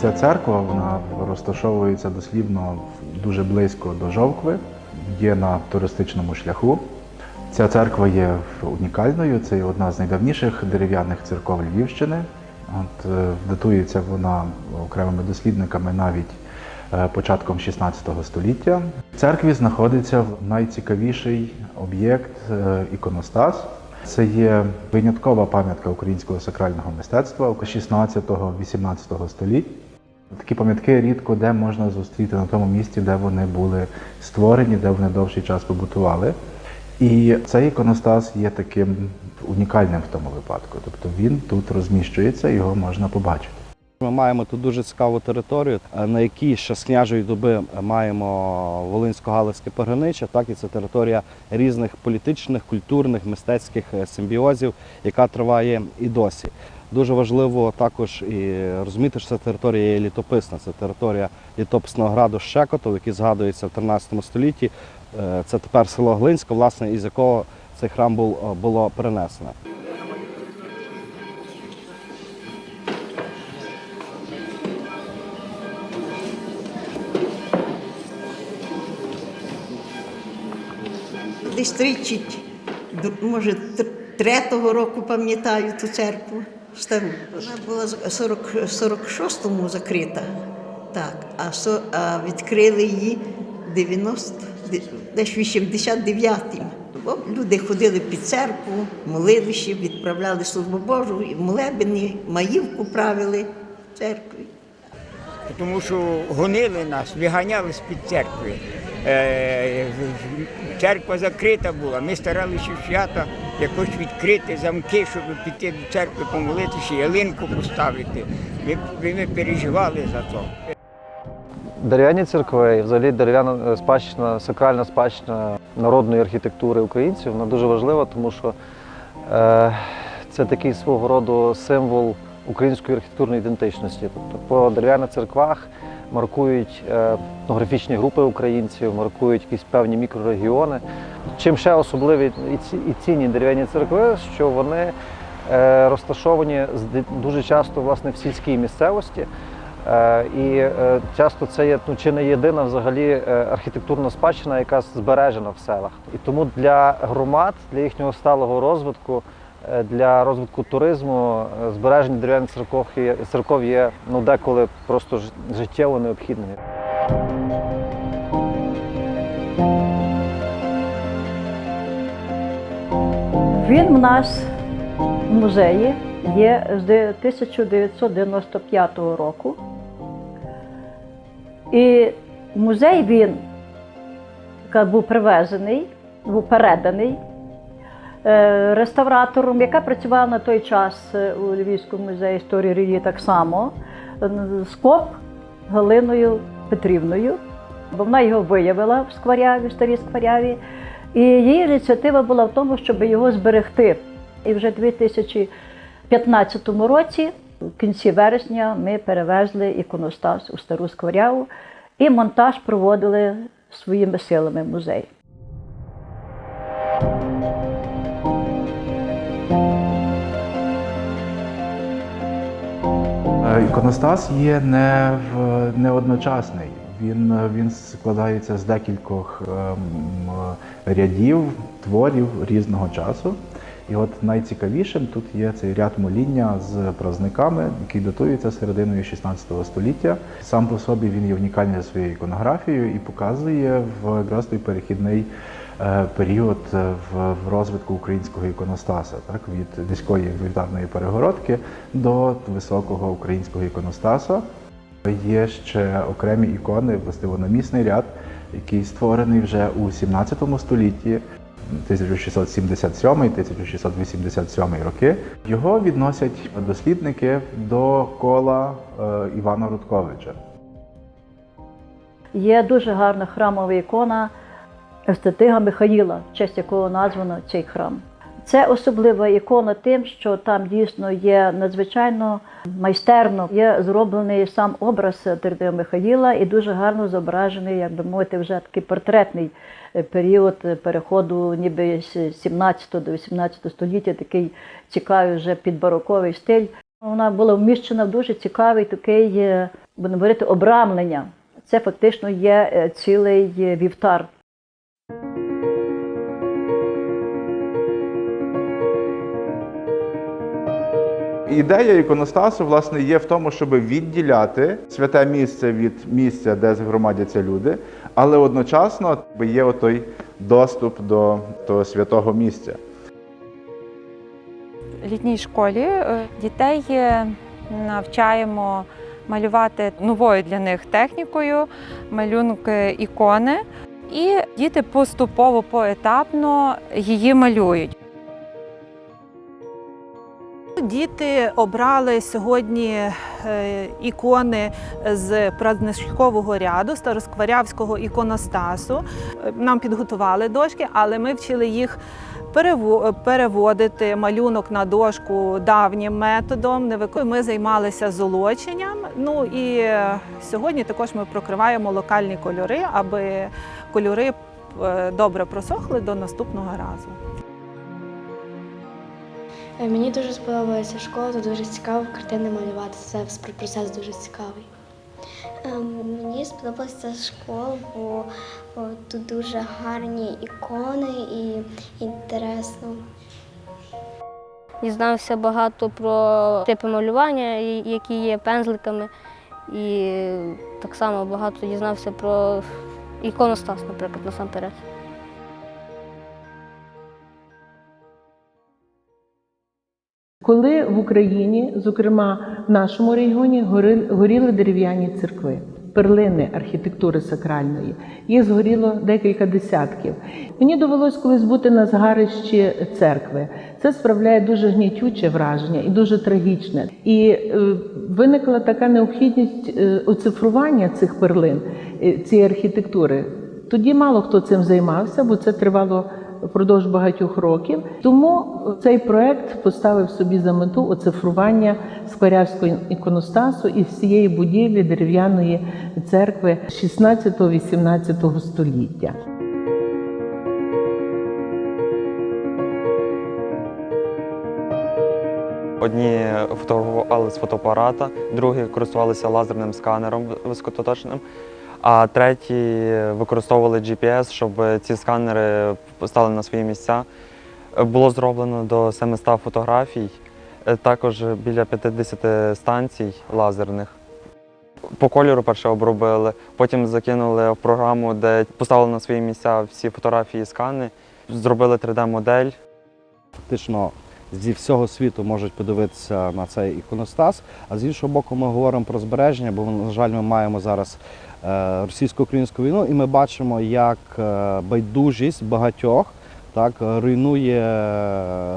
Ця церква вона розташовується дослівно дуже близько до Жовкви, є на туристичному шляху. Ця церква є унікальною. Це одна з найдавніших дерев'яних церков Львівщини. От, е, датується вона окремими дослідниками навіть е, початком 16 століття. В церкві знаходиться найцікавіший об'єкт е, іконостас. Це є виняткова пам'ятка українського сакрального мистецтва 16-18 століть. Такі пам'ятки рідко де можна зустріти на тому місці, де вони були створені, де вони довший час побутували. І цей іконостас є таким унікальним в тому випадку. Тобто він тут розміщується, його можна побачити. Ми маємо тут дуже цікаву територію, на якій ще з княжої доби маємо Волинсько-Галицьке пограниччя, так і це територія різних політичних, культурних, мистецьких е, симбіозів, яка триває і досі. Дуже важливо також і розуміти, що ця територія є літописна. Це територія літописного граду Щекотов, який згадується в 13 столітті. Е, Це тепер село Глинське, власне, із якого цей храм е, було перенесено. Десь 30, може, третього року пам'ятаю ту церкву стару. Вона була 40, 46-му закрита, так, а, відкрили її 90, де- десь 89-м. Бо люди ходили під церкву, молилися, відправляли службу Божу, і молебені, маївку правили в церкві. тому що гонили нас, виганяли з-під церкви. Е, Церква закрита була. Ми старалися свята якось відкрити замки, щоб піти до церкви, помолитися, ялинку поставити. Ми, ми переживали за це. Дерев'яні церкви і взагалі дерев'яна е, спадщина, сакральна спадщина народної архітектури українців вона дуже важлива, тому що е, це такий свого роду символ української архітектурної ідентичності. Тобто по дерев'яних церквах маркують е, етнографічні групи українців, маркують якісь певні мікрорегіони. Чим ще особливі і цінні дерев'яні церкви, що вони е, розташовані дуже часто власне в сільській місцевості. Е, І е, часто це є ну, чи не єдина взагалі е, архітектурна спадщина, яка збережена в селах. І тому для громад, для їхнього сталого розвитку, для розвитку туризму, збереження дерев'яних церков є, церков є ну, деколи просто життєво необхідним. Він в нас в музеї є з 1995 року. І музей він був привезений, був переданий е, реставратором, яка працювала на той час е, у Львівському музеї історії релігії так само, Скоп Галиною Петрівною, бо вона його виявила в Скваряві, в старій Скваряві. І її ініціатива була в тому, щоб його зберегти. І вже у 2015 році, в кінці вересня, ми перевезли іконостас у стару Скворяву і монтаж проводили своїми силами музей. Е, Іконостас є не, не одночасний. Він, він складається з декількох ем, рядів, творів різного часу. І от найцікавішим тут є цей ряд моління з праздниками, який датується серединою 16 століття. Сам по собі він є унікальний своєю іконографією і показує в якраз той перехідний е, період е, в, розвитку українського іконостаса, так від низької вівтарної перегородки до високого українського іконостаса. Є ще окремі ікони, властиво намісний ряд, який створений вже у 17 столітті. 1677-1687 роки. Його відносять дослідники до кола е, Івана Рудковича. Є дуже гарна храмова ікона Естетига Михаїла, в честь якого названо цей храм. Це особлива ікона тим, що там дійсно є надзвичайно майстерно. Є зроблений сам образ Терпія Михаїла і дуже гарно зображений, як би мовити, вже такий портретний е, період переходу ніби з 17 до 18 століття, такий цікавий вже підбароковий стиль. Вона була вміщена в дуже цікавий такий, е, будемо говорити, обрамлення. Це фактично є е, цілий вівтар. Ідея іконостасу власне є в тому, щоб відділяти святе місце від місця, де згромадяться люди, але одночасно є отой доступ до того святого місця. В літній школі е, дітей е, навчаємо малювати новою для них технікою, малюнки ікони, і діти поступово поетапно її малюють. Діти обрали сьогодні е, ікони з праздничкового ряду Староскварявського іконостасу. Е, Нам підготували дошки, але ми вчили їх переводити малюнок на дошку давнім методом. Ми займалися золоченням. Ну і е, сьогодні також ми прокриваємо локальні кольори, аби кольори добре просохли до наступного разу. Е, Мені дуже сподобалася школа, тут дуже цікаво картини малювати. Це процес дуже цікавий. Ем, Мені сподобалася школа, бо тут дуже гарні ікони і інтересно. Дізнався багато про типи малювання, які є пензликами, і так само багато дізнався про іконостас, наприклад, насамперед. Коли в Україні, зокрема в нашому регіоні, горіли дерев'яні церкви, перлини архітектури сакральної, їх згоріло декілька десятків. Мені довелось колись бути на згарищі церкви. Це справляє дуже гнітюче враження і дуже трагічне. І е, виникла така необхідність е, оцифрування цих перлин, е, цієї архітектури. Тоді мало хто цим займався, бо це тривало впродовж багатьох років. Тому цей проект поставив собі за мету оцифрування Скварявського іконостасу і всієї будівлі дерев'яної церкви 16-18 століття. Одні фотографували з фотоапарата, другі користувалися лазерним сканером високоточним, а треті використовували GPS, щоб ці сканери стали на свої місця. Було зроблено до 700 фотографій, е, також біля 50 станцій лазерних. По кольору перше обробили, потім закинули в програму, де поставили на свої місця всі фотографії і скани, зробили 3D-модель. фактично зі всього світу можуть подивитися на цей іконостас. А з іншого боку, ми говоримо про збереження, бо на жаль, ми маємо зараз е, російсько-українську війну, і ми бачимо, як е, байдужість багатьох так руйнує,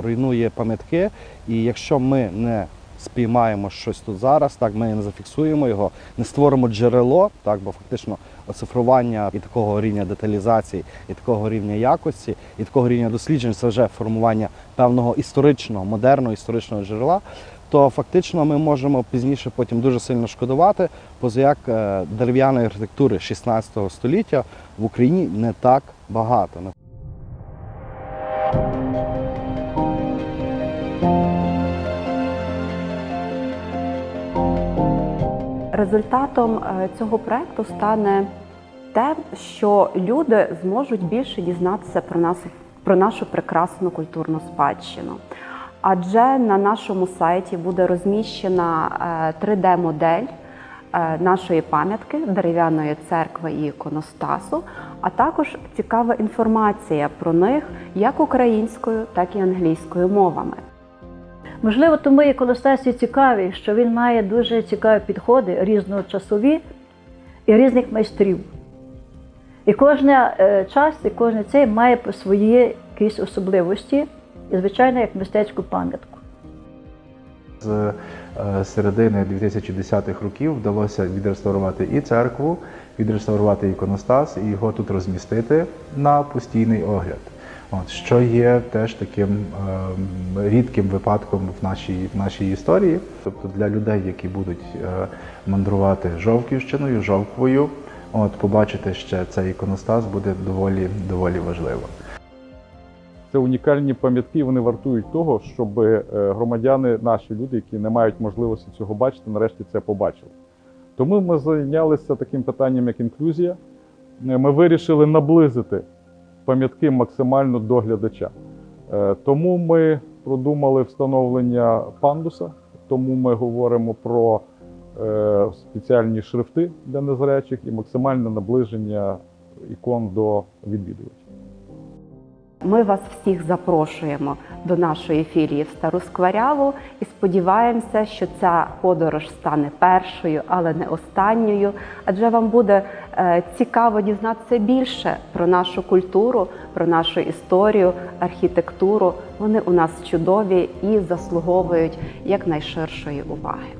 руйнує пам'ятки. І якщо ми не спіймаємо щось тут зараз, так ми не зафіксуємо його, не створимо джерело, так бо фактично оцифрування і такого рівня деталізації, і такого рівня якості, і такого рівня досліджень це вже формування певного історичного, модерного історичного джерела. То фактично ми можемо пізніше потім дуже сильно шкодувати, поза як е, дерев'яної архітектури 16 століття в Україні не так багато. Результатом е, цього проекту стане те, що люди зможуть більше дізнатися про нас про нашу прекрасну культурну спадщину. Адже на нашому сайті буде розміщена 3D-модель е, нашої пам'ятки дерев'яної церкви і іконостасу, а також цікава інформація про них як українською, так і англійською мовами. Можливо, тому і цікавий, що він має дуже цікаві підходи різночасові і різних майстрів. І кожна е, часть, і кожен цей має по свої якісь особливості, і, звичайно, як мистецьку пам'ятку. З е, середини 2010-х років вдалося відреставрувати і церкву, відреставрувати іконостас і його тут розмістити на постійний огляд. От, що є теж таким е, рідким випадком в нашій, в нашій історії. Тобто для людей, які будуть е, мандрувати Жовківщиною, Жовквою, от, побачити ще цей іконостас буде доволі, доволі важливо. Це унікальні пам'ятки, вони вартують того, щоб е, громадяни, наші люди, які не мають можливості цього бачити, нарешті це побачили. Тому ми зайнялися таким питанням, як інклюзія. Е, Ми вирішили наблизити пам'ятки максимально до глядача. Е, Тому ми продумали встановлення пандуса, тому ми говоримо про е, спеціальні шрифти для незрячих і максимальне наближення ікон до відвідувачів. Ми вас всіх запрошуємо до нашої філії в Стару Скваряву і сподіваємося, що ця подорож стане першою, але не останньою. Адже вам буде е, цікаво дізнатися більше про нашу культуру, про нашу історію, архітектуру. Вони у нас чудові і заслуговують якнайширшої уваги.